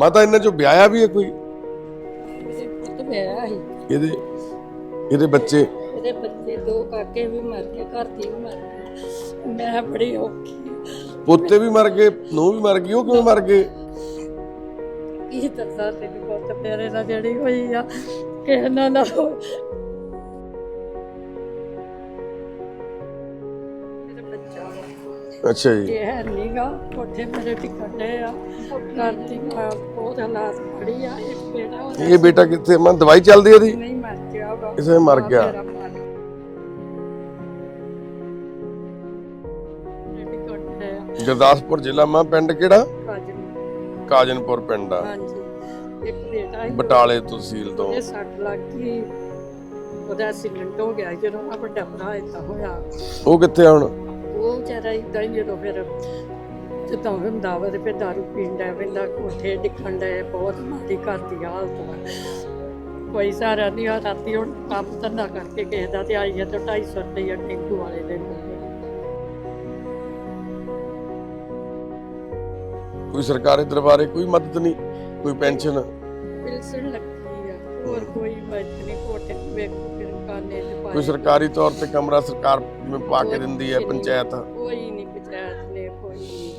ਮਾਤਾ ਇਹਨਾਂ ਚੋਂ ਵਿਆਹਿਆ ਵੀ ਹੈ ਕੋਈ? ਮੇਰੇ ਪੁੱਤ ਵਿਆਹਿਆ ਸੀ ਇਹਦੇ ਇਹਦੇ ਬੱਚੇ? ਇਹਦੇ ਬੱਚੇ ਦੋ ਕਾਕੇ ਵੀ ਮਰ ਗਏ ਘਰ ਦੀ ਵੀ ਮਰ ਗਈ ਮੈਂ ਬੜੀ ਔਖੀ। ਪੋਤੇ ਵੀ ਮਰ ਗਏ ਨੂੰ ਵੀ ਮਰ ਗਈ ਉਹ ਕਿਵੇਂ ਮਰ ਗਏ? ਕੀ ਦੱਸਾਂ ਤੈਨੂੰ ਪੁੱਤ ਮੇਰੇ ਨਾਲ ਜਿਹੜੀ ਹੋਈ ਆ ਕਿਸੇ ਨਾਲ ਨਾ ਅੱਛਾ ਜੀ। ਇਹ ਹੈ ਨੀਗਾ ਕੋਠੇ ਮੇਰੇ ਟਿਕਟੇ ਆ ਮਾਂ ਬਹੁਤ ਹਾਲਾਤ ਬੜੀ ਆ ਇੱਕ ਬੇਟਾ ਉਹਦਾ ਇਹ ਬੇਟਾ ਕਿੱਥੇ? ਮੈਂ ਦਵਾਈ ਚੱਲਦੀ ਇਹਦੀ? ਨਹੀਂ ਮਰ ਗਿਆ ਵਾ। ਕਿਸੇ ਮਰ ਗਿਆ। ਮੇਰਾ ਆ। ਗੁਰਦਾਸਪੁਰ ਜ਼ਿਲ੍ਹਾ ਮਾਂ ਪਿੰਡ ਕਿਹੜਾ? ਕਾਜਨ ਕਾਜਨਪੁਰ ਪਿੰਡ ਆ। ਹਾਂਜੀ। ਇੱਕ ਬੇਟਾ ਸੀ ਬਟਾਲੇ ਤਹਿਸੀਲ ਤੋਂ। ਇਹ ਸੱਟ ਲੱਗ ਗਈ। ਉਹਦਾ ਐਕਸੀਡੈਂਟ ਹੋ ਗਿਆ ਜਦੋਂ ਆ ਵੱਡਾ ਭਰਾ ਏਦਾਂ ਹੋਇਆ। ਉਹ ਕਿੱਥੇ ਆ ਹੁਣ? ਉਹ ਵਿਚਾਰਾ ਇਦਾਂ ਹੀ ਜਦੋਂ ਫਿਰ ਜਦੋਂ ਹੁੰਦਾ ਵਾ ਤੇ ਫਿਰ ਦਾਰੂ ਪੀਣ ਦਾ ਪੈਂਦਾ ਕੋਠੇ ਡਿੱਖਣ ਦਾ ਬਹੁਤ ਮਾੜੀ ਘਰ ਦੀ ਹਾਲਤ ਵਾ। ਕੋਈ ਸਾਰਾ ਨਹੀਂ ਆ ਰਾਤੀ ਹੁਣ ਕੰਮ ਧੰਦਾ ਕਰਕੇ ਕਿਸੇ ਦਾ ਤੇ ਆਈ ਹੈ ਤੇ 250 ਰੁਪਏ ਟੈਂਕੂ ਵਾਲੇ ਦੇ ਨੂੰ ਕੋਈ ਸਰਕਾਰੀ ਦਰਬਾਰੇ ਕੋਈ ਮਦਦ ਨਹੀਂ ਕੋਈ ਪੈਨਸ਼ਨ? ਪਿਲਸਣ ਲੱਗੀ ਆ ਹੋਰ ਕੋਈ ਮਦਦ ਨਹੀਂ ਤੇ ਵੇਖੋ ਕੋਈ ਸਰਕਾਰੀ ਤੌਰ ਤੇ ਕਮਰਾ ਸਰਕਾਰ ਜਿਵੇਂ ਪਾ ਕੇ ਦਿੰਦੀ ਹੈ ਪੰਚਾਇਤ? ਕੋਈ ਨਹੀਂ ਪੰਚਾਇਤ ਨੇ ਕੋਈ ਨਹੀਂ।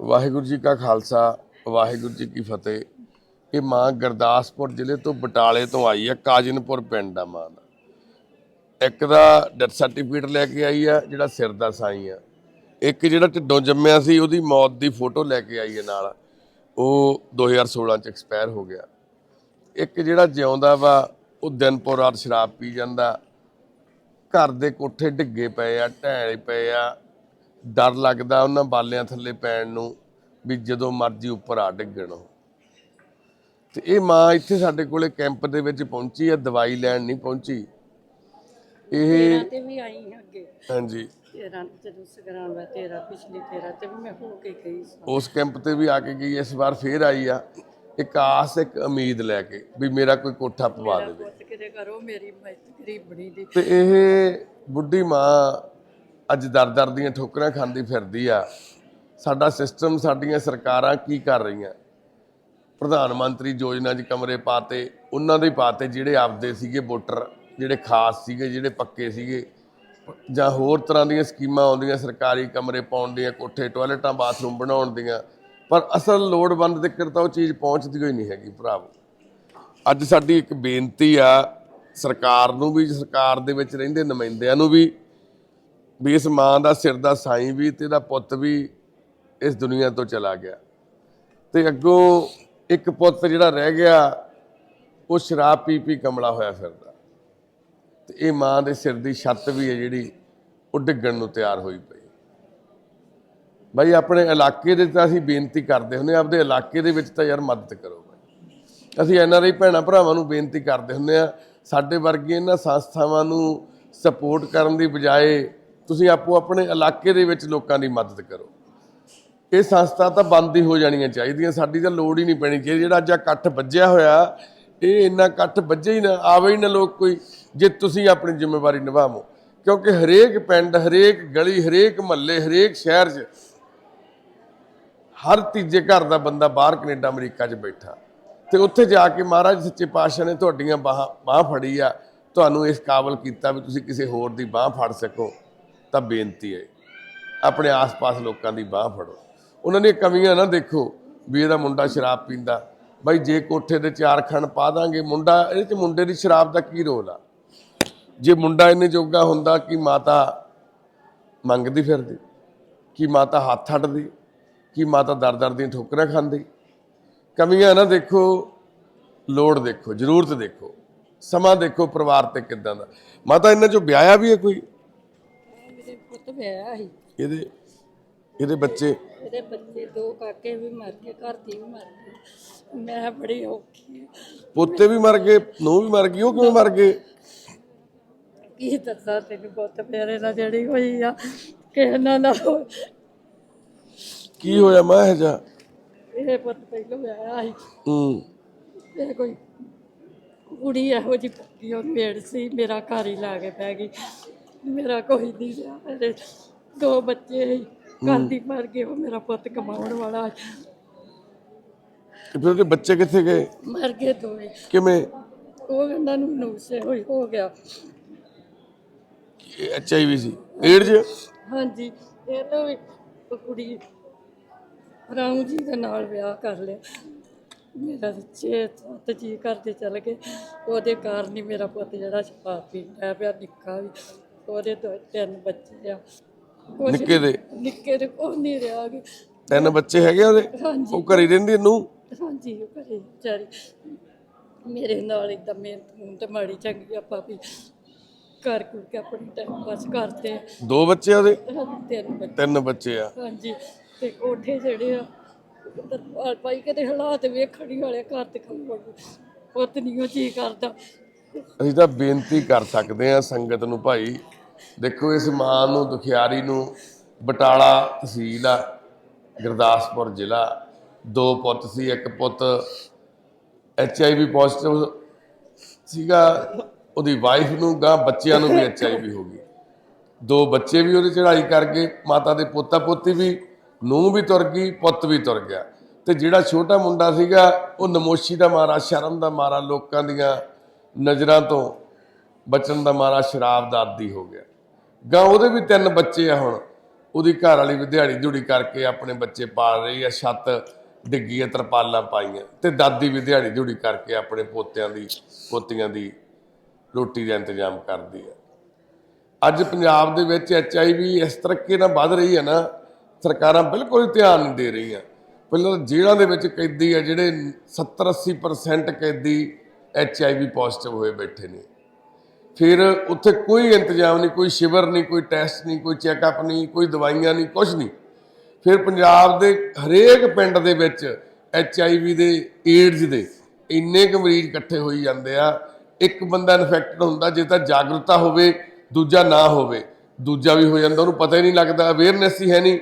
ਵਾਹਿਗੁਰੂ ਜੀ ਕਾ ਖਾਲਸਾ ਵਾਹਿਗੁਰੂ ਜੀ ਕੀ ਫਤਿਹ। ਇਹ ਮਾਂ ਗੁਰਦਾਸਪੁਰ ਜ਼ਿਲ੍ਹੇ ਤੋਂ ਬਟਾਲੇ ਤੋਂ ਆਈ ਹੈ ਕਾਜਨਪੁਰ ਪਿੰਡ ਆ ਮਾਂ ਦਾ। ਇੱਕ ਦਾ ਡੈਥ ਸਰਟੀਫਿਕੇਟ ਲੈ ਕੇ ਆਈ ਆ ਜਿਹੜਾ ਸਿਰ ਦਾ ਸਾਈ ਆ। ਇੱਕ ਜਿਹੜਾ ਢਿੱਡੋਂ ਜੰਮਿਆ ਸੀ ਉਹਦੀ ਮੌਤ ਦੀ ਫੋਟੋ ਲੈ ਕੇ ਆਈ ਹੈ ਨਾਲ। ਉਹ 2016 ਚ ਐਕਸਪਾਇਰ ਹੋ ਗਿਆ। ਇੱਕ ਜਿਹੜਾ ਜਿਉਂਦਾ ਵਾ ਉਹ ਦਿਨ ਪੋ ਰਾਤ ਸ਼ਰਾਬ ਪੀ ਜਾਂਦਾ। ਘਰ ਦੇ ਕੋਠੇ ਡਿੱਗੇ ਪਏ ਆ ਢਹਿ ਪਏ ਆ। ਡਰ ਲੱਗਦਾ ਉਹਨਾਂ ਬਾਲਿਆਂ ਥੱਲੇ ਪੈਣ ਨੂੰ ਵੀ ਜਦੋਂ ਮਰਜ਼ੀ ਉੱਪਰ ਆ ਡਿੱਗਣ ਤੇ ਇਹ ਮਾਂ ਇੱਥੇ ਸਾਡੇ ਕੋਲੇ ਕੈਂਪ ਦੇ ਵਿੱਚ ਪਹੁੰਚੀ ਆ ਦਵਾਈ ਲੈਣ ਨਹੀਂ ਪਹੁੰਚੀ। ਇਹ ਤੇ ਵੀ ਆਈ ਹਾਂ ਅੱਗੇ। ਹਾਂਜੀ। ਤੇਰਾ ਜਦੋਂ ਸਗਰਾਂ ਦਾ ਤੇਰਾ ਪਿਛਲੀ ਤੇਰਾ ਤੇ ਵੀ ਮੈਂ ਹੋ ਕੇ ਗਈ ਉਸ ਕੈਂਪ ਤੇ ਵੀ ਆ ਕੇ ਗਈ ਇਸ ਵਾਰ ਫੇਰ ਆਈ ਆ। ਇੱਕ ਆਸ ਇੱਕ ਉਮੀਦ ਲੈ ਕੇ ਵੀ ਮੇਰਾ ਕੋਈ ਕੋਠਾ ਪਵਾ ਦੇਵੇ। ਕਿਤੇ ਕਰੋ ਮੇਰੀ ਗਰੀਬਣੀ ਦੀ। ਤੇ ਇਹ ਬੁੱਢੀ ਮਾਂ ਅੱਜ ਦਰ-ਦਰ ਦੀਆਂ ਠੋਕਰਾਂ ਖਾਂਦੀ ਫਿਰਦੀ ਆ। ਸਾਡਾ ਸਿਸਟਮ ਸਾਡੀਆਂ ਸਰਕਾਰਾਂ ਕੀ ਕਰ ਰਹੀਆਂ? ਪ੍ਰਧਾਨ ਮੰਤਰੀ ਯੋਜਨਾ 'ਚ ਕਮਰੇ ਪਾਤੇ ਉਹਨਾਂ ਦੇ ਪਾਤੇ ਜਿਹੜੇ ਆਪਦੇ ਸੀਗੇ ਵੋਟਰ ਜਿਹੜੇ ਖਾਸ ਸੀਗੇ ਜਿਹੜੇ ਪੱਕੇ ਸੀਗੇ। ਜਾਂ ਹੋਰ ਤਰ੍ਹਾਂ ਦੀਆਂ ਸਕੀਮਾਂ ਆਉਂਦੀਆਂ ਸਰਕਾਰੀ ਕਮਰੇ ਪਾਉਣ ਦੀਆਂ ਕੋਠੇ ਟਾਇਲਟਾਂ ਬਾਥਰੂਮ ਬਣਾਉਣ ਦੀਆਂ। ਪਰ ਅਸਲ ਲੋੜਵੰਦ ਤੱਕ ਤਾਂ ਉਹ ਚੀਜ਼ ਪਹੁੰਚਦੀ ਹੋਈ ਨਹੀਂ ਹੈਗੀ ਭਰਾਵੋ ਅੱਜ ਸਾਡੀ ਇੱਕ ਬੇਨਤੀ ਆ, ਸਰਕਾਰ ਨੂੰ ਵੀ, ਸਰਕਾਰ ਦੇ ਵਿੱਚ ਰਹਿੰਦੇ ਨੁਮਾਇੰਦਿਆਂ ਨੂੰ ਵੀ ਵੀ ਇਸ ਮਾਂ ਦਾ ਸਿਰ ਦਾ ਸਾਈਂ ਵੀ ਤੇ ਇਹਦਾ ਪੁੱਤ ਵੀ ਇਸ ਦੁਨੀਆ ਤੋਂ ਚਲਾ ਗਿਆ। ਤੇ ਅੱਗੋਂ ਇੱਕ ਪੁੱਤ ਜਿਹੜਾ ਰਹਿ ਗਿਆ, ਉਹ ਸ਼ਰਾਬ ਪੀ ਪੀ ਕਮਲਾ ਹੋਇਆ ਫਿਰਦਾ। ਤੇ ਇਹ ਮਾਂ ਦੇ ਸਿਰ ਦੀ ਛੱਤ ਵੀ ਹੈ ਜਿਹੜੀ, ਉਹ ਡਿੱਗਣ ਨੂੰ ਤਿਆਰ ਹੋਈ ਪਈ। ਬਾਈ ਆਪਣੇ ਇਲਾਕੇ ਦੇ ਤਾਂ ਅਸੀਂ ਬੇਨਤੀ ਕਰਦੇ ਹੁੰਦੇ ਹਾਂ, ਆਪਦੇ ਇਲਾਕੇ ਦੇ ਵਿੱਚ ਤਾਂ ਯਾਰ ਮਦਦ ਕਰੋ ਬਾਈ। ਅਸੀਂ ਐਨਆਰਆਈ ਭੈਣਾਂ ਭਰਾਵਾਂ ਨੂੰ ਬੇਨਤੀ ਕਰਦੇ ਹੁੰਦੇ ਆ ਸਾਡੇ ਵਰਗੇ ਇਹਨਾਂ ਸੰਸਥਾਵਾਂ ਨੂੰ ਸਪੋਰਟ ਕਰਨ ਦੀ ਬਜਾਏ ਤੁਸੀਂ ਆਪੋ ਆਪਣੇ ਇਲਾਕੇ ਦੇ ਵਿੱਚ ਲੋਕਾਂ ਦੀ ਮਦਦ ਕਰੋ। ਇਹ ਸੰਸਥਾ ਤਾਂ ਬੰਦ ਹੀ ਹੋ ਜਾਣੀਆਂ ਚਾਹੀਦੀਆਂ ਸਾਡੀ ਤਾਂ ਲੋੜ ਹੀ ਨਹੀਂ ਪੈਣੀ ਚਾਹੀਦੀ ਜਿਹੜਾ ਅੱਜ ਇਕੱਠ ਵੱਜਿਆ ਹੋਇਆ ਇਹ ਇੰਨਾ ਇਕੱਠ ਵੱਜੇ ਹੀ ਨਾ ਆਵੇ ਹੀ ਨਾ ਲੋਕ ਕੋਈ ਜੇ ਤੁਸੀਂ ਆਪਣੀ ਜ਼ਿੰਮੇਵਾਰੀ ਨਿਭਾਵੋ। ਕਿਉਂਕਿ ਹਰੇਕ ਪਿੰਡ ਹਰੇਕ ਗਲੀ ਹਰੇਕ ਮਹੱਲੇ ਹਰੇਕ ਸ਼ਹਿਰ 'ਚ ਹਰ ਤੀਜੇ ਘਰ ਦਾ ਬੰਦਾ ਬਾਹਰ ਕੈਨੇਡਾ, ਅਮਰੀਕਾ 'ਚ ਬੈਠਾ। ਤੇ ਉੱਥੇ ਜਾ ਕੇ ਮਹਾਰਾਜ ਸੱਚੇ ਪਾਤਸ਼ਾਹ ਨੇ ਤੁਹਾਡੀਆਂ ਬਾਹਾਂ, ਬਾਹ ਫੜੀ ਆ। ਤੁਹਾਨੂੰ ਇਸ ਕਾਬਲ ਕੀਤਾ ਵੀ ਤੁਸੀਂ ਕਿਸੇ ਹੋਰ ਦੀ ਬਾਹ ਫੜ ਸਕੋ। ਤਾਂ ਬੇਨਤੀ ਹੈ, ਆਪਣੇ ਆਸ-ਪਾਸ ਲੋਕਾਂ ਦੀ ਬਾਹ ਫੜੋ। ਉਹਨਾਂ ਦੀਆਂ ਕਮੀਆਂ ਨਾ ਦੇਖੋ ਵੀ ਇਹਦਾ ਮੁੰਡਾ ਸ਼ਰਾਬ ਪੀਂਦਾ। ਬਾਈ ਜੇ ਕੋਠੇ ਦੇ ਚਾਰ ਖਣ ਪਾ ਦਾਂਗੇ, ਮੁੰਡਾ, ਇਹਦੇ ਚ ਮੁੰਡੇ ਦੀ ਸ਼ਰਾਬ ਦਾ ਕੀ ਰੋਲ ਆ? ਜੇ ਮੁੰਡਾ ਇਹਨੇ ਜੋਗਾ ਹੁੰਦਾ, ਕਿ ਮਾਤਾ ਮੰਗਦੀ ਫਿਰਦੀ? ਕਿ ਮਾਤਾ ਹੱਥ ਅੱਡਦੀ? ਕਿ ਮਾਤਾ ਦਰ-ਦਰ ਦੀਆਂ ਠੋਕਰਾਂ ਖਾਂਦੀ? ਕਮੀਆਂ ਨਾ ਦੇਖੋ ਲੋੜ ਦੇਖੋ ਜ਼ਰੂਰਤ ਦੇਖੋ ਸਮਾਂ ਦੇਖੋ ਪਰਿਵਾਰ ਤੇ ਕਿਦਾਂ ਦਾ। ਮਾਤਾ ਇਹਨਾਂ ਚੋਂ ਵਿਆਹਿਆ ਵੀ ਹੈ ਕੋਈ? ਮੇਰੇ ਪੁੱਤ ਵਿਆਹਿਆ ਸੀ। ਇਹਦੇ ਇਹਦੇ ਬੱਚੇ? ਇਹਦੇ ਬੱਚੇ ਦੋ ਕਾਕੇ ਵੀ ਮਰ ਗਏ ਘਰ ਦੀ ਵੀ ਮਰ ਗਈ। ਮੈਂ ਬੜੀ ਔਖੀ ਹਾਂ। ਪੋਤੇ ਵੀ ਮਰ ਗਏ ਨੂੰ ਵੀ ਮਰ ਗਈ ਉਹ ਕਿਵੇਂ ਮਰ ਗਏ? ਕੀ ਦੱਸਾਂ ਤੈਨੂੰ ਪੁੱਤ ਮੇਰੇ ਨਾਲ ਜਿਹੜੀ ਹੋਈ ਆ ਕਿਸੇ ਨਾਲ ਨਾ ਹੋਈ। ਕੀ ਹੋਇਆ ਮੈਂ ਇਹ ਜਾ ਇਹ ਪੁੱਤ ਪਹਿਲੋਂ ਵਿਆਹਿਆ ਸੀ। ਹੂੰ। ਇਹ ਕੋਈ ਕੁੜੀ ਇਹੋ ਜਿਹੀ ਪੱਕੀ ਉਹ ਮੇੜ ਸੀ ਮੇਰਾ ਘਰ ਹੀ ਲਾ ਕੇ ਪੈ ਗਈ। ਮੇਰਾ ਕੋਈ ਨਹੀਂ ਰਿਹਾ ਮੇਰੇ ਦੋ ਬੱਚੇ ਸੀ। ਘਰ ਦੀ ਮਰ ਗਏ ਉਹ ਮੇਰਾ ਪੁੱਤ ਕਮਾਉਣ ਵਾਲਾ। ਤੇ ਫਿਰ ਉਹਦੇ ਬੱਚੇ ਕਿੱਥੇ ਗਏ? ਮਰ ਗਏ ਦੋਵੇਂ। ਕਿਵੇਂ? ਉਹ ਉਹਨਾਂ ਨੂੰ ਨੁਕਸੇ ਹੋਈ ਹੋ ਗਿਆ। H I we C. AIDS ਹਾਂਜੀ ਇਹ ਤਾਂ ਵੀ ਉਹ ਕੁੜੀ ਰਾਮ ਜੀ ਦੇ ਨਾਲ ਵਿਆਹ ਕਰ ਲਿਆ। ਮੇਰਾ ਛੇ ਸੱਤ ਜੀ ਘਰ ਚਲ ਗਏ। ਉਹਦੇ ਕਾਰਨ ਹੀ ਮੇਰਾ ਪੁੱਤ ਜਿਹੜਾ ਸ਼ਰਾਬ ਪੀਂਦਾ ਪਿਆ ਨਿੱਕਾ ਵੀ। ਉਹਦੇ ਦੋ ਤਿੰਨ ਬੱਚੇ ਆ। ਕੁਛ ਨਿੱਕੇ ਦੇ? ਨਿੱਕੇ ਦੇ ਕੋਈ ਨਹੀਂ ਰਿਹਾ ਗੇ। ਤਿੰਨ ਬੱਚੇ ਹੈਗੇ ਉਹਦੇ? ਹਾਂਜੀ। ਉਹ ਘਰੇ ਰਹਿੰਦੀ ਨੂੰ ਹਾਂਜੀ ਉਹ ਘਰੇ ਵਿਚਾਰੀ। ਮੇਰੇ ਨਾਲ ਇਦਾਂ ਮਿਹਨਤ ਮੁੰਤ ਮਾੜੀ ਚੰਗੀ ਆਪਾਂ ਵੀ ਕਰ ਕੁਰ ਕੇ ਆਪਣੀ ਟਾਈਮ ਪਾਸ ਕਰਦੇ ਆ। ਦੋ ਬੱਚੇ ਆ ਉਹਦੇ? ਤਿੰਨ ਬੱਚੇ। ਤਿੰਨ ਬੱਚੇ ਆ। ਹਾਂਜੀ। ਤੇ ਕੋਠੇ ਜਿਹੜੇ ਆ ਤਰਪਾਲ ਪਾਈ ਕਿਤੇ ਹਾਲਾਤ ਵੇਖਣੀ ਵਾਲੇ ਘਰ ਤੇ ਖੰਭਣ ਪੁੱਤ ਨਹੀਂ ਉਹ ਜੀ ਕਰਦਾ। ਅਸੀਂ ਤਾਂ ਬੇਨਤੀ ਕਰ ਸਕਦੇ ਆ ਸੰਗਤ ਨੂੰ ਭਾਈ, ਦੇਖੋ ਇਸ ਮਾਂ ਨੂੰ, ਦੁਖਿਆਰੀ ਨੂੰ ਬਟਾਲਾ ਤਹਿਸੀਲ ਆ, ਗੁਰਦਾਸਪੁਰ ਜ਼ਿਲ੍ਹਾ, ਦੋ ਪੁੱਤ ਸੀ, ਇੱਕ ਪੁੱਤ ਐਚ ਆਈ ਵੀ ਪੋਜ਼ਿਟਿਵ ਸੀਗਾ, ਉਹਦੀ ਵਾਈਫ ਨੂੰ ਗਾਂ ਬੱਚਿਆਂ ਨੂੰ ਵੀ ਐਚ ਆਈ ਵੀ ਹੋ ਗਈ। ਦੋ ਬੱਚੇ ਵੀ ਉਹਦੇ ਚੜਾਈ ਕਰ ਗਏ ਮਾਤਾ ਦੇ ਪੋਤਾ ਪੋਤੀ ਵੀ ਨੂੰਹ ਵੀ ਤੁਰ ਗਈ, ਪੁੱਤ ਵੀ ਤੁਰ ਗਿਆ। ਤੇ ਜਿਹੜਾ ਛੋਟਾ ਮੁੰਡਾ ਸੀਗਾ, ਉਹ ਨਮੋਸ਼ੀ ਦਾ ਮਾਰਾ, ਸ਼ਰਮ ਦਾ ਮਾਰਾ, ਲੋਕਾਂ ਦੀਆਂ ਨਜ਼ਰਾਂ ਤੋਂ ਬਚਣ ਦਾ ਮਾਰਾ, ਸ਼ਰਾਬ ਦਾ ਆਦੀ ਹੋ ਗਿਆ। ਗਾਂ ਉਹਦੇ ਵੀ ਤਿੰਨ ਬੱਚੇ ਆ ਹੁਣ। ਉਹਦੀ ਘਰ ਵਾਲੀ ਵੀ ਦਿਹਾੜੀ ਦਿਹੜੀ ਕਰਕੇ ਆਪਣੇ ਬੱਚੇ ਪਾਲ ਰਹੀ ਆ, ਛੱਤ ਡਿੱਗੀ ਆ ਤਰਪਾਲਾਂ ਪਾਈਆਂ। ਤੇ ਦਾਦੀ ਵੀ ਦਿਹਾੜੀ ਦਿਹੜੀ ਕਰਕੇ ਆਪਣੇ ਪੋਤਿਆਂ ਦੀ, ਪੋਤੀਆਂ ਦੀ ਰੋਟੀ ਦਾ ਇੰਤਜ਼ਾਮ ਕਰਦੀ ਆ। ਅੱਜ ਪੰਜਾਬ ਦੇ ਵਿੱਚ ਐਚ ਆਈ ਵੀ ਇਸ ਤਰੀਕੇ ਨਾਲ ਵੱਧ ਰਹੀ ਹੈ ਨਾ ਸਰਕਾਰਾਂ ਬਿਲਕੁਲ ਧਿਆਨ ਨਹੀਂ ਦੇ ਰਹੀਆਂ। ਪਹਿਲਾਂ ਤਾਂ ਜੇਲ੍ਹਾਂ ਦੇ ਵਿੱਚ ਕੈਦੀ ਆ ਜਿਹੜੇ 70 80% ਕੈਦੀ ਐਚ ਆਈ ਵੀ ਪੋਜ਼ਿਟਿਵ ਹੋਏ ਬੈਠੇ ਨੇ। ਫਿਰ ਉੱਥੇ ਕੋਈ ਇੰਤਜ਼ਾਮ ਨਹੀਂ, ਕੋਈ ਸ਼ਿਵਰ ਨਹੀਂ, ਕੋਈ ਟੈਸਟ ਨਹੀਂ, ਕੋਈ ਚੈੱਕਅਪ ਨਹੀਂ, ਕੋਈ ਦਵਾਈਆਂ ਨਹੀਂ ਕੁਝ ਨਹੀਂ। ਫਿਰ ਪੰਜਾਬ ਦੇ ਹਰੇਕ ਪਿੰਡ ਦੇ ਵਿੱਚ ਐਚ ਆਈ ਵੀ ਦੇ, ਏਡਜ਼ ਦੇ ਇੰਨੇ ਕੁ ਮਰੀਜ਼ ਇਕੱਠੇ ਹੋਈ ਜਾਂਦੇ ਆ। ਇੱਕ ਬੰਦਾ ਇਨਫੈਕਟਡ ਹੁੰਦਾ, ਜੇ ਤਾਂ ਜਾਗਰੂਕਤਾ ਹੋਵੇ, ਦੂਜਾ ਨਾ ਹੋਵੇ। ਦੂਜਾ ਵੀ ਹੋ ਜਾਂਦਾ, ਉਹਨੂੰ ਪਤਾ ਹੀ ਨਹੀਂ ਲੱਗਦਾ, ਅਵੇਅਰਨੈਸ ਹੀ ਹੈ ਨਹੀਂ।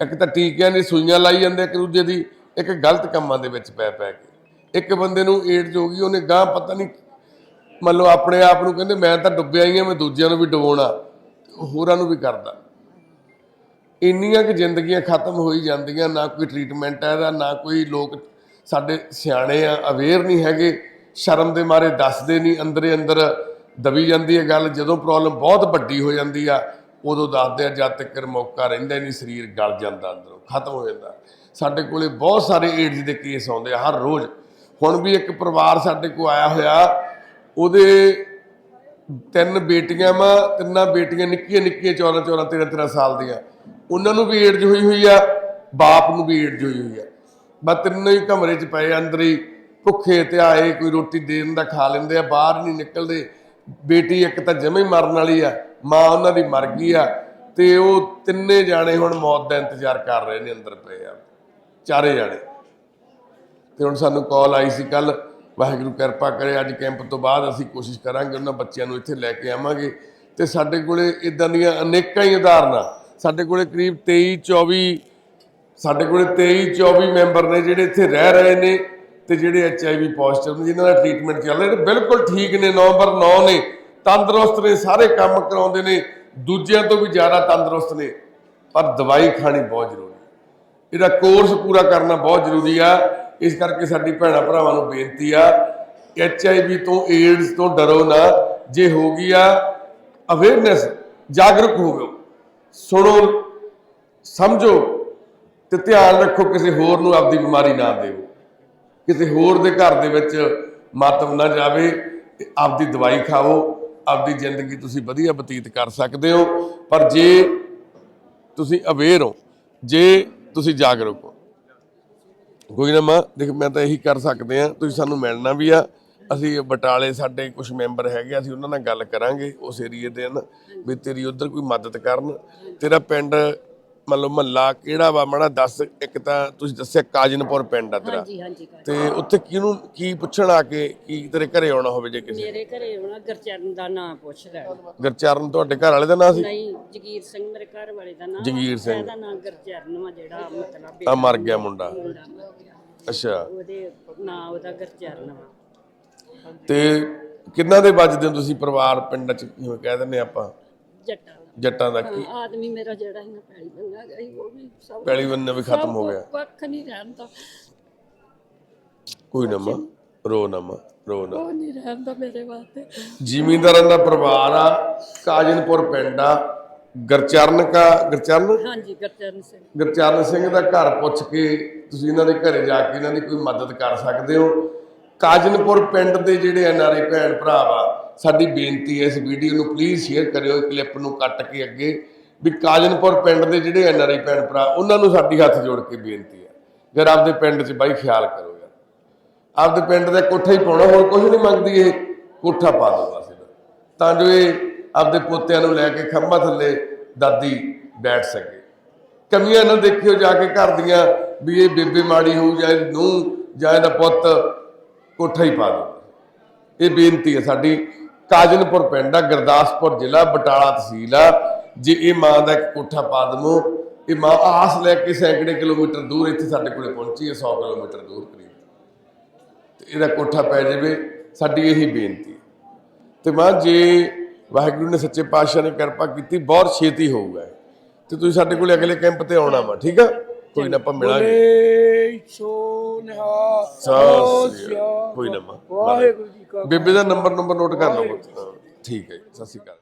ਇੱਕ ਤਾਂ ਟੀਕਿਆਂ ਦੀ ਸੂਈਆਂ ਲਾਈ ਜਾਂਦੇ ਇੱਕ ਦੂਜੇ ਦੀ, ਇੱਕ ਗਲਤ ਕੰਮਾਂ ਦੇ ਵਿੱਚ ਪੈ ਪੈ ਕੇ। ਇੱਕ ਬੰਦੇ ਨੂੰ ਏਡਜ਼ ਹੋ ਗਈ, ਉਹਨੇ ਗਾਂ ਪਤਾ ਨਹੀਂ, ਮੰਨ ਲਓ ਆਪਣੇ ਆਪ ਨੂੰ ਕਹਿੰਦੇ, ਮੈਂ ਤਾਂ ਡੁੱਬਿਆ ਹੀ ਆ, ਮੈਂ ਦੂਜਿਆਂ ਨੂੰ ਵੀ ਡੁਬੋਣਾ ਹੋਰਾਂ ਨੂੰ ਵੀ ਕਰਦਾ। ਇੰਨੀਆਂ ਕਿ ਜ਼ਿੰਦਗੀਆਂ ਖਤਮ ਹੋਈ ਜਾਂਦੀਆਂ, ਨਾ ਕੋਈ ਟ੍ਰੀਟਮੈਂਟ ਹੈ ਇਹਦਾ, ਨਾ ਕੋਈ ਲੋਕ ਸਾਡੇ ਸਿਆਣੇ ਆ ਅਵੇਅਰ ਨਹੀਂ ਹੈਗੇ, ਸ਼ਰਮ ਦੇ ਮਾਰੇ ਦੱਸਦੇ ਨਹੀਂ, ਅੰਦਰੇ ਅੰਦਰ ਦਬੀ ਜਾਂਦੀ ਹੈ ਗੱਲ, ਜਦੋਂ ਪ੍ਰੋਬਲਮ ਬਹੁਤ ਵੱਡੀ ਹੋ ਜਾਂਦੀ ਆ ਉਦੋਂ ਦੱਸਦੇ ਆ, ਜਦ ਤੱਕ ਮੌਕਾ ਰਹਿੰਦਾ ਨਹੀਂ, ਸਰੀਰ ਗਲ ਜਾਂਦਾ ਅੰਦਰੋਂ, ਖਤਮ ਹੋ ਜਾਂਦਾ। ਸਾਡੇ ਕੋਲੇ ਬਹੁਤ ਸਾਰੇ ਏਡਜ਼ ਦੇ ਕੇਸ ਆਉਂਦੇ ਆ, ਹਰ ਰੋਜ਼। ਹੁਣ ਵੀ ਇੱਕ ਪਰਿਵਾਰ ਸਾਡੇ ਕੋਲ ਆਇਆ ਹੋਇਆ, ਉਹਦੇ ਤਿੰਨ ਬੇਟੀਆਂ ਵਾ, ਤਿੰਨਾਂ ਬੇਟੀਆਂ ਨਿੱਕੀਆਂ ਨਿੱਕੀਆਂ 14 14 13 13 ਸਾਲ ਦੀਆਂ। ਉਹਨਾਂ ਨੂੰ ਵੀ ਏਡਜ਼ ਹੋਈ ਹੋਈ ਆ, ਬਾਪ ਨੂੰ ਵੀ ਏਡਜ਼ ਹੋਈ ਹੋਈ ਆ। ਬਸ ਤਿੰਨੋਂ ਹੀ ਕਮਰੇ 'ਚ ਪਏ, ਅੰਦਰ ਹੀ ਭੁੱਖੇ ਤੇ ਆਏ, ਕੋਈ ਰੋਟੀ ਦੇਣ ਦਾ ਖਾ ਲੈਂਦੇ ਆ, ਬਾਹਰ ਨਹੀਂ ਨਿਕਲਦੇ। ਬੇਟੀ ਇੱਕ ਤਾਂ ਜਮੇ ਹੀ ਮਰਨ ਵਾਲੀ ਆ ਮਾਂ ਉਹਨਾਂ ਦੀ ਮਰ ਗਈ ਆ ਤੇ ਉਹ ਤਿੰਨੇ ਜਾਣੇ ਹੁਣ ਮੌਤ ਦਾ ਇੰਤਜ਼ਾਰ ਕਰ ਰਹੇ ਨੇ ਅੰਦਰ ਪਏ ਆ, ਚਾਰੇ ਜਾਣੇ। ਤੇ ਹੁਣ ਸਾਨੂੰ ਕਾਲ ਆਈ ਸੀ ਕੱਲ ਵਾਹਿਗੁਰੂ ਕਿਰਪਾ ਕਰੇ, ਅੱਜ ਕੈਂਪ ਤੋਂ ਬਾਅਦ ਅਸੀਂ ਕੋਸ਼ਿਸ਼ ਕਰਾਂਗੇ ਉਹਨਾਂ ਬੱਚਿਆਂ ਨੂੰ ਇੱਥੇ ਲੈ ਕੇ ਆਵਾਂਗੇ। ਤੇ ਸਾਡੇ ਕੋਲੇ ਇਦਾਂ ਦੀਆਂ ਅਨੇਕਾਂ ਹੀ ਉਦਾਹਰਨਾਂ, ਸਾਡੇ ਕੋਲੇ ਕਰੀਬ 23 24 ਸਾਡੇ ਕੋਲੇ 23 24 ਮੈਂਬਰ ਨੇ ਜਿਹੜੇ ਇੱਥੇ ਰਹਿ ਰਹੇ ਨੇ ਤੇ ਜਿਹੜੇ ਐਚਆਈਵੀ ਪੋਜ਼ਿਟਿਵ ਨੇ, ਜਿਨ੍ਹਾਂ ਦਾ ਟ੍ਰੀਟਮੈਂਟ ਚੱਲ ਰਿਹਾ ਬਿਲਕੁਲ ਠੀਕ ਨੇ ਨੰਬਰ 9 ਨੇ। ਤੰਦਰੁਸਤ ਨੇ, ਸਾਰੇ ਕੰਮ ਕਰਾਉਂਦੇ ਨੇ, ਦੂਜਿਆਂ ਤੋਂ ਵੀ ਜ਼ਿਆਦਾ ਤੰਦਰੁਸਤ ਨੇ। ਪਰ ਦਵਾਈ ਖਾਣੀ ਬਹੁਤ ਜ਼ਰੂਰੀ ਇਹਦਾ ਕੋਰਸ ਪੂਰਾ ਕਰਨਾ ਬਹੁਤ ਜ਼ਰੂਰੀ ਆ। ਇਸ ਕਰਕੇ ਸਾਡੀ ਭੈਣਾਂ ਭਰਾਵਾਂ ਨੂੰ ਬੇਨਤੀ ਆ ਐਚ ਆਈ ਵੀ ਤੋਂ ਏਡਸ ਤੋਂ ਡਰੋ ਨਾ। ਜੇ ਹੋ ਗਈ ਆ ਅਵੇਅਰਨੈਸ ਜਾਗਰੂਕ ਹੋਵੋ ਸੁਣੋ, ਸਮਝੋ ਤੇ ਧਿਆਨ ਰੱਖੋ, ਕਿਸੇ ਹੋਰ ਨੂੰ ਆਪਦੀ ਬਿਮਾਰੀ ਨਾ ਦੇਵੋ। ਕਿਸੇ ਹੋਰ ਦੇ ਘਰ ਦੇ ਵਿੱਚ ਮਾਤਮ ਨਾ ਜਾਵੇ ਤੇ ਆਪਦੀ ਦਵਾਈ ਖਾਓ। ਆਪਦੀ ਜ਼ਿੰਦਗੀ ਤੁਸੀਂ ਵਧੀਆ ਬਤੀਤ ਕਰ ਸਕਦੇ ਹੋ ਪਰ ਜੇ ਤੁਸੀਂ ਅਵੇਅਰ ਹੋ ਜੇ ਤੁਸੀਂ ਜਾਗਰੂਕ ਹੋ। ਕੋਈ ਨਾ ਮਾਂ ਦੇਖ ਮੈਂ ਤਾਂ ਇਹੀ ਕਰ ਸਕਦੇ ਆ ਤੁਸੀਂ ਸਾਨੂੰ ਮਿਲਣਾ ਵੀ ਆ ਅਸੀਂ ਬਟਾਲੇ ਸਾਡੇ ਕੁਝ ਮੈਂਬਰ ਹੈਗੇ ਆ, ਅਸੀਂ ਉਹਨਾਂ ਨਾਲ ਗੱਲ ਕਰਾਂਗੇ ਉਸ ਏਰੀਏ ਦੇ ਨਾ ਵੀ ਤੇਰੀ ਉਧਰ ਕੋਈ ਮਦਦ ਕਰਨ। ਤੇਰਾ ਪਿੰਡ ਮੰਨ ਲਓ ਮਹੱਲਾ ਕਿਹੜਾ ਵਾ? ਮਾੜਾ ਦੱਸ ਇੱਕ ਤਾਂ ਤੁਸੀਂ ਦੱਸਿਆ ਕਾਜਨਪੁਰ ਪਿੰਡ ਆ ਤੇਰਾ। ਹਾਂਜੀ ਹਾਂਜੀ ਕਰ ਤੇ ਉੱਥੇ ਕਿਹਨੂੰ ਕੀ ਪੁੱਛਣ ਆ ਕੇ ਕੀ ਤੇਰੇ ਘਰੇ ਆਉਣਾ ਹੋਵੇ ਜੇ ਕਿਸੇ ਮੇਰੇ ਘਰੇ ਉਹਨਾਂ ਗਰਚਰਨ ਦਾ ਨਾਂ ਪੁੱਛ ਲੈਣਾ ਗਰਚਰਨ ਤੁਹਾਡੇ ਘਰ ਵਾਲੇ ਦਾ ਨਾਂ ਸੀ? ਨਹੀਂ ਜਗੀਰ ਸਿੰਘ ਮੇਰੇ ਘਰ ਵਾਲੇ ਦਾ ਨਾਂ। ਜਗੀਰ ਸਿੰਘ। ਇਹਦਾ ਨਾਂ ਗਰਚਰਨ ਵਾ ਜਿਹੜਾ ਮਤਲਬ ਆ ਮਰ ਗਿਆ ਮੁੰਡਾ। ਮੁੰਡਾ ਮਰ ਗਿਆ। ਅੱਛਾ। ਉਹਦੇ ਨਾਂ ਉਹਦਾ ਗਰਚਰਨ ਵਾ। ਤੇ ਕਿੰਨਾ ਦੇ ਵੱਜਦੇ ਹੋ ਤੁਸੀਂ ਪਰਿਵਾਰ ਪਿੰਡ ਚ? ਜਿਵੇਂ ਕਹਿ ਦਿੰਦੇ ਆਪਾਂ। ਜੱਟਾਂ। ਜੱਟਾਂ ਦਾ ਕੀ? ਆਦਮੀ ਮੇਰਾ ਜਿਹੜਾ ਇਹਨਾਂ ਪੈਲੀ ਬੰਗਾ ਗਈ ਉਹ ਵੀ ਸਭ ਪੈਲੀ ਬੰਨੇ ਵੀ ਖਤਮ ਹੋ ਗਿਆ। ਕੱਖ ਨਹੀਂ ਰਹਿੰਦਾ ਕੋਈ ਨਾ ਮਾਂ ਰੋ ਨਾ ਮਾਂ ਰੋ ਨਾ। ਉਹ ਨਹੀਂ ਰਹਿੰਦਾ ਮੇਰੇ ਵਾਸਤੇ। ਜ਼ਿਮੀਂਦਾਰਾਂ ਦਾ ਪਰਿਵਾਰ ਆ ਕਾਜਨਪੁਰ ਪਿੰਡ ਆ ਗਰਚਰਨ ਕਾ ਗਰਚਰਨ? ਹਾਂਜੀ ਗੁਰਚਰਨ ਸਿੰਘ। ਗੁਰਚਰਨ ਸਿੰਘ ਦਾ ਘਰ ਪੁੱਛ ਕੇ ਤੁਸੀਂ ਇਹਨਾਂ ਦੇ ਘਰੇ ਜਾ ਕੇ ਇਹਨਾਂ ਦੀ ਕੋਈ ਮਦਦ ਕਰ ਸਕਦੇ ਹੋ? ਕਾਜਨਪੁਰ ਪਿੰਡ ਦੇ ਜਿਹੜੇ ਐਨਆਰਆਈ ਭੈਣ ਭਰਾ ਵਾ ਸਾਡੀ ਬੇਨਤੀ ਹੈ ਇਸ ਵੀਡੀਓ ਨੂੰ ਪਲੀਜ਼ ਸ਼ੇਅਰ ਕਰਿਓ ਕਲਿੱਪ ਨੂੰ ਕੱਟ ਕੇ ਅੱਗੇ। ਵੀ ਕਾਜਨਪੁਰ ਪਿੰਡ ਦੇ ਜਿਹੜੇ ਐਨਆਰਆਈ ਭੈਣ ਭਰਾ, ਉਹਨਾਂ ਨੂੰ ਸਾਡੀ ਹੱਥ ਜੋੜ ਕੇ ਬੇਨਤੀ ਹੈ। ਯਾਰ ਆਪਦੇ ਪਿੰਡ 'ਚ ਬਾਈ ਖਿਆਲ ਕਰੋ ਯਾਰ। ਆਪਦੇ ਪਿੰਡ ਦਾ ਕੋਠਾ ਹੀ ਪਾਉਣਾ, ਹੋਰ ਕੁਝ ਨਹੀਂ ਮੰਗਦੀ ਇਹ। ਕੋਠਾ ਪਾ ਦੋ ਬਸ ਤਾਂ ਜੋ ਇਹ ਆਪਦੇ ਪੋਤਿਆਂ ਨੂੰ ਲੈ ਕੇ ਖੰਭਾ ਥੱਲੇ ਦਾਦੀ ਬੈਠ ਸਕੇ। ਕਮੀਆਂ ਨਾ ਦੇਖਿਓ ਜਾ ਕੇ ਘਰ ਦੀਆਂ, ਵੀ ਇਹ ਬੇਬੇ ਮਾੜੀ ਹੋਊ ਜਾਂ ਨੂੰ ਜਾਂ ਇਹਦਾ ਪੁੱਤ ਕੋਠਾ ਹੀ ਪਾ ਦੋ। ਇਹ ਬੇਨਤੀ ਹੈ ਸਾਡੀ। ਕਾਜਨਪੁਰ ਪਿੰਡ ਆ, ਗੁਰਦਾਸਪੁਰ ਜ਼ਿਲ੍ਹਾ, ਬਟਾਲਾ ਤਹਿਸੀਲ ਆ। ਜੇ ਇਹ ਮਾਂ ਦਾ ਇੱਕ ਕੋਠਾ ਪਾ ਦਮੋ, ਇਹ ਮਾਂ ਆਸ ਲੈ ਕੇ ਸੈਂਕੜੇ ਕਿਲੋਮੀਟਰ ਦੂਰ ਇੱਥੇ ਸਾਡੇ ਕੋਲੇ ਪਹੁੰਚੀ ਹੈ 100 ਕਿਲੋਮੀਟਰ ਦੂਰ ਕਰੀਬ। ਤੇ ਇਹਦਾ ਕੋਠਾ ਪੈ ਜਾਵੇ, ਸਾਡੀ ਇਹੀ ਬੇਨਤੀ। ਤੇ ਮਾਂ, ਜੇ ਵਾਹਿਗੁਰੂ ਨੇ ਸੱਚੇ ਪਾਤਸ਼ਾਹ ਨੇ ਕਿਰਪਾ ਕੀਤੀ, ਬਹੁਤ ਛੇਤੀ ਹੋਊਗਾ ਤੇ ਤੁਸੀਂ ਸਾਡੇ ਕੋਲੇ ਅਗਲੇ ਕੈਂਪ ਤੇ ਆਉਣਾ ਵਾ, ਠੀਕ ਆ? ਕੋਈ ਨਾ ਆਪਾਂ ਮਿਲਾਂਗੇ। ਏ ਸੋ ਨਿਹਾਲ। ਕੋਈ ਨਾ ਮਾਂ ਵਾਹਿਗੁਰੂ ਜੀ ਕਾ ਬੇਬੇ ਦਾ ਨੰਬਰ ਨੰਬਰ ਨੋਟ ਕਰ ਲਓ ਠੀਕ ਹੈ ਜੀ, ਸਤਿ ਸ਼੍ਰੀ ਅਕਾਲ।